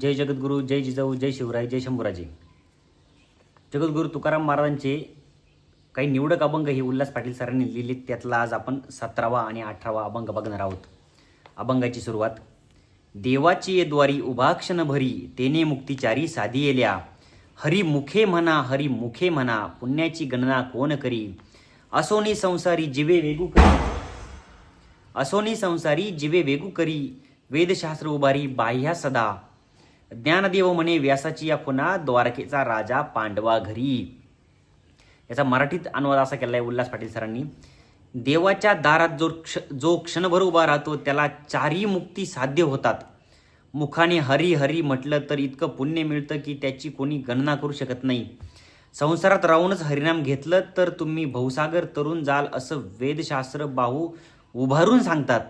जय जगद्गुरू जय जिजाऊ जय शिवराय जय शंभूराजे. जगद्गुरू तुकाराम महाराजांचे काही निवडक अभंग हे उल्हास पाटील सरांनी लिहिले त्यातला आज आपण सतरावा आणि अठरावा अभंग बघणार आहोत. अभंगाची सुरुवात. देवाची ये द्वारी उभा क्षण भरी तेने मुक्तिचारी साधी येल्या. हरी मुखे म्हणा हरी मुखे म्हणा पुण्याची गणना कोण करी? असोनी संसारी जिवे वेगू करी. असोनी संसारी जिवे वेगू करी. वेदशास्त्र उभारी बाह्या सदा. ज्ञानदेव म्हणे व्यासाची या खुना द्वारकेचा राजा पांडवा घरी. याचा मराठीत अनुवाद असा केला आहे उल्हास पाटील सरांनी. देवाच्या दारात जो क्ष जो क्षणभर उभा राहतो त्याला चारही मुक्ती साध्य होतात. मुखाने हरी हरी म्हटलं तर इतकं पुण्य मिळतं की त्याची कोणी गणना करू शकत नाही. संसारात राहूनच हरिनाम घेतलं तर तुम्ही भवसागर तरुण जाल असं वेदशास्त्र बाहू उभारून सांगतात.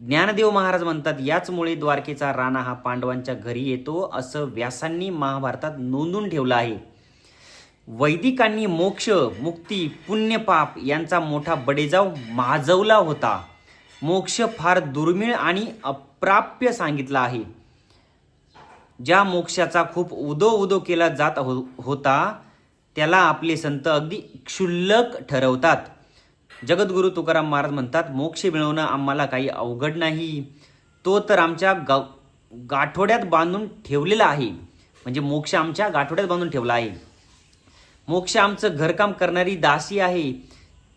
ज्ञानदेव महाराज म्हणतात याचमुळे द्वारकेचा राणा हा पांडवांच्या घरी येतो असं व्यासांनी महाभारतात नोंदून ठेवलं आहे. वैदिकांनी मोक्ष मुक्ती पुण्यपाप यांचा मोठा बडेजाव माजवला होता. मोक्ष फार दुर्मिळ आणि अप्राप्य सांगितला आहे. ज्या मोक्षाचा खूप उदो उदो केला जात हो होता त्याला आपले संत अगदी क्षुल्लक ठरवतात. जगद्गुरू तुकाराम महाराज म्हणतात मोक्ष मिळवणं आम्हाला काही अवघड नाही. तो तर आमच्या गा गाठोड्यात बांधून ठेवलेला आहे. म्हणजे मोक्ष आमच्या गाठोड्यात बांधून ठेवला आहे. मोक्ष आमचं घरकाम करणारी दासी आहे.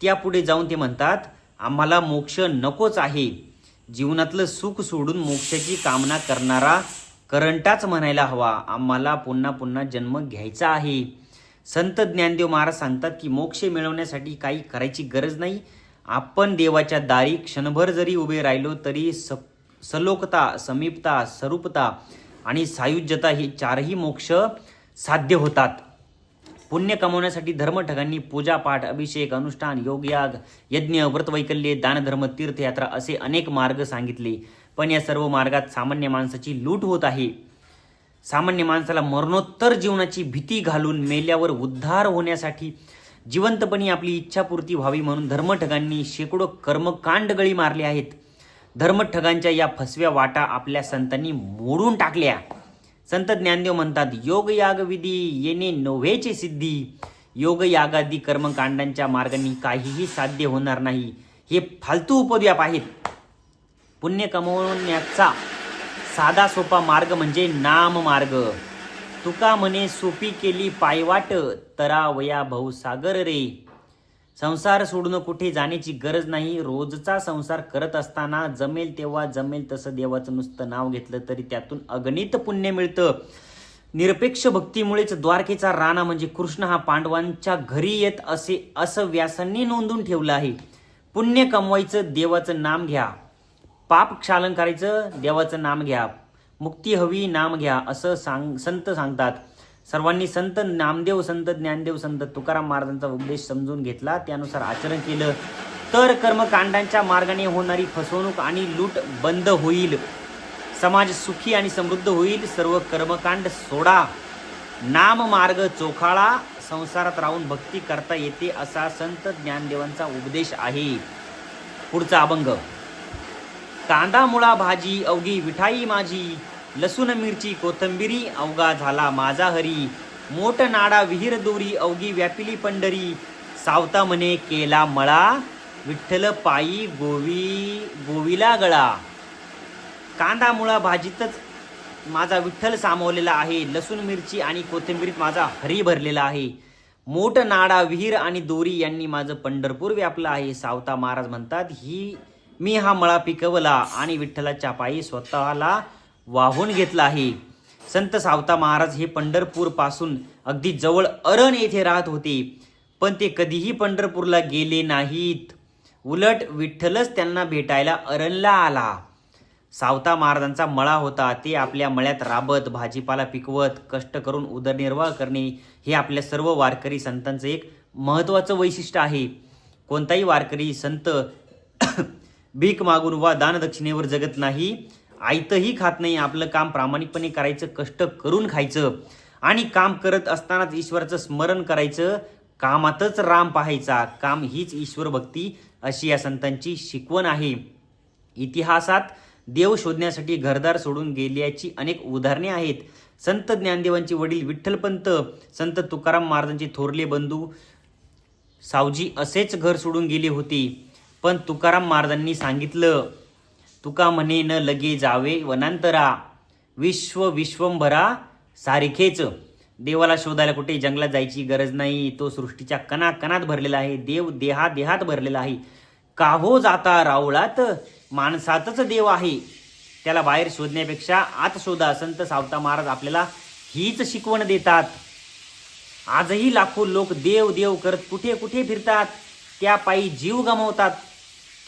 त्यापुढे जाऊन ते म्हणतात आम्हाला मोक्ष नकोच आहे. जीवनातलं सुख सोडून मोक्षाची कामना करणारा करंटाच म्हणायला हवा. आम्हाला पुन्हा पुन्हा जन्म घ्यायचा आहे. संत ज्ञानदेव महाराज सांगतात की मोक्ष मिळवण्यासाठी काही करायची गरज नाही. आपण देवाच्या दारी क्षणभर जरी उभे राहिलो तरी स सलोकता समीपता स्वरूपता आणि सायुज्यता हे चारही मोक्ष साध्य होतात. पुण्य कमवण्यासाठी धर्मठगांनी पूजा पाठ अभिषेक अनुष्ठान योगयाग यज्ञ व्रतवैकल्ये दानधर्म तीर्थयात्रा असे अनेक मार्ग सांगितले. पण या सर्व मार्गात सामान्य माणसाची लूट होत आहे. सामान्य माणसाला मरणोत्तर जीवनाची भीती घालून मेल्यावर उद्धार होण्यासाठी जिवंतपणी आपली इच्छापूर्ती व्हावी म्हणून धर्मठगांनी शेकडो कर्मकांड गळी मारले आहेत. धर्मठगांच्या या फसव्या वाटा आपल्या संतांनी मोडून टाकल्या. संत ज्ञानदेव म्हणतात योग याग विधी येणे नव्हेचे सिद्धी. योग यागादी कर्मकांडांच्या मार्गाने काहीही साध्य होणार नाही. हे फालतू उपद्व्याप आहेत. पुण्य कमवण्याचा साधा सोपा मार्ग म्हणजे नाम मार्ग. तुका म्हणे सोपी केली पायवाट तरा वया भाऊ सागर रे. संसार सोडून कुठे जाण्याची गरज नाही रोजचा संसार करत असताना जमेल तेव्हा जमेल तसं देवाचं नुसतं नाव घेतलं तरी त्यातून अगणित पुण्य मिळतं. निरपेक्ष भक्तीमुळेच द्वारकेचा राणा म्हणजे कृष्ण हा पांडवांच्या घरी येत असे असं व्यासांनी नोंदून ठेवलं आहे. पुण्य कमवायचं देवाचं नाम घ्या. पाप क्षालन करायचं देवाचं नाम घ्या. मुक्ती हवी नाम घ्या असं सांग संत सांगतात. सर्वांनी संत नामदेव संत ज्ञानदेव संत तुकाराम महाराजांचा उपदेश समजून घेतला त्यानुसार आचरण केलं. तर कर्मकांडांच्या मार्गाने होणारी फसवणूक आणि लूट बंद होईल. समाज सुखी आणि समृद्ध होईल. सर्व कर्मकांड सोडा. नाम मार्ग चोखाळा. संसारात राहून भक्ती करता येते असा संत ज्ञानदेवांचा उपदेश आहे. पुढचा अभंग. कांदा मुळा भाजी अवघी विठाई माझी लसूण मिरची कोथंबिरी अवघा झाला माझा हरी. मोठ नाडा विहीर दोरी अवघी व्यापिली पंढरी. सावता म्हणे केला मळा विठ्ठल पायी गोवी गोविला गळा. कांदा मुळा भाजीतच माझा विठ्ठल सामावलेला आहे. लसूण मिरची आणि कोथिंबीरीत माझा हरी भरलेला आहे. मोठ नाडा विहीर आणि दोरी यांनी माझं पंढरपूर व्यापलं आहे. सावता महाराज म्हणतात ही मी हा मळा पिकवला आणि विठ्ठलाच्या पायी स्वतःला वाहून घेतला आहे संत सावता महाराज हे पंढरपूरपासून अगदी जवळ अरण येथे राहत होते पण ते कधीही पंढरपूरला गेले नाहीत. उलट विठ्ठलच त्यांना भेटायला अरणला आला. सावता महाराजांचा मळा होता ते आपल्या मळ्यात राबत भाजीपाला पिकवत कष्ट करून उदरनिर्वाह करणे हे आपल्या सर्व वारकरी संतांचं एक महत्त्वाचं वैशिष्ट्य आहे. कोणताही वारकरी संत भीक मागून वा दानदक्षिणेवर जगत नाही. आयतही खात नाही. आपलं काम प्रामाणिकपणे करायचं कष्ट करून खायचं. आणि काम करत असतानाच ईश्वराचं स्मरण करायचं. कामातच राम पाहायचा. काम हीच ईश्वर भक्ती अशी या संतांची शिकवण आहे. इतिहासात देव शोधण्यासाठी घरदार सोडून गेल्याची अनेक उदाहरणे आहेत. संत ज्ञानदेवांचे वडील विठ्ठलपंत संत तुकाराम महाराजांचे थोरले बंधू सावजी असेच घर सोडून गेले होते. पण तुकाराम महाराजांनी सांगितलं तुका म्हणे न लगे जावे वनांतरा विश्व विश्वंभरा सारखेच. देवाला शोधायला कुठे जंगलात जायची गरज नाही तो सृष्टीच्या कणा कणात भरलेला आहे देव देहा देहात भरलेला आहे. काहो जाता रावळात माणसातच देव आहे. त्याला बाहेर शोधण्यापेक्षा आत शोधा संत सावता महाराज आपल्याला हीच शिकवण देतात. आजही लाखो लोक देव देव करत कुठे कुठे फिरतात त्या पायी जीव गमावतात.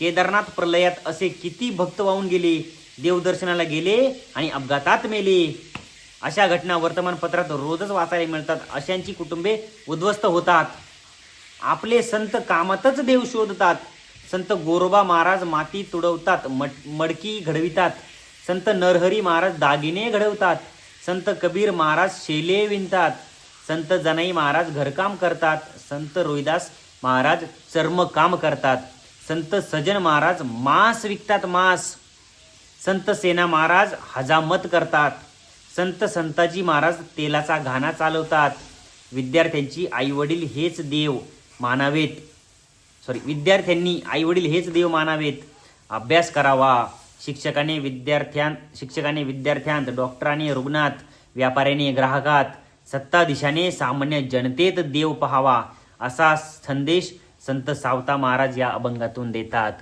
केदारनाथ प्रलयात असे किती भक्त वाहून गेले देवदर्शनाला गेले आणि अपघातात मेले. अशा घटना वर्तमानपत्रात रोजच वाचायला मिळतात. अशांची कुटुंबे उद्ध्वस्त होतात. आपले संत कामातच देव शोधतात. संत गोरोबा महाराज माती तुडवतात मट मडकी घडवितात. संत नरहरी महाराज दागिने घडवतात. संत कबीर महाराज शेले विणतात. संत जनाई महाराज घरकाम करतात. संत रोहिदास महाराज चर्मकाम करतात. संत सजन महाराज मांस विकतात मांस. संत सेना महाराज हजामत करतात. संत संताजी महाराज तेलाचा घाणा चालवतात. विद्यार्थ्यांची आईवडील हेच देव मानावेत. सॉरी विद्यार्थ्यांनी आईवडील हेच देव मानावेत. अभ्यास करावा. शिक्षकाने विद्यार्थ्यां शिक्षकाने विद्यार्थ्यांत डॉक्टराने रुग्णात व्यापाऱ्याने ग्राहकात सत्ताधीशाने सामान्य जनतेत देव पहावा. असा संदेश संत सावता महाराज या अभंगातून देतात.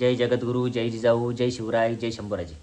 जय जगद्गुरू जय जिजाऊ जय शिवराय जय शंभूराजी.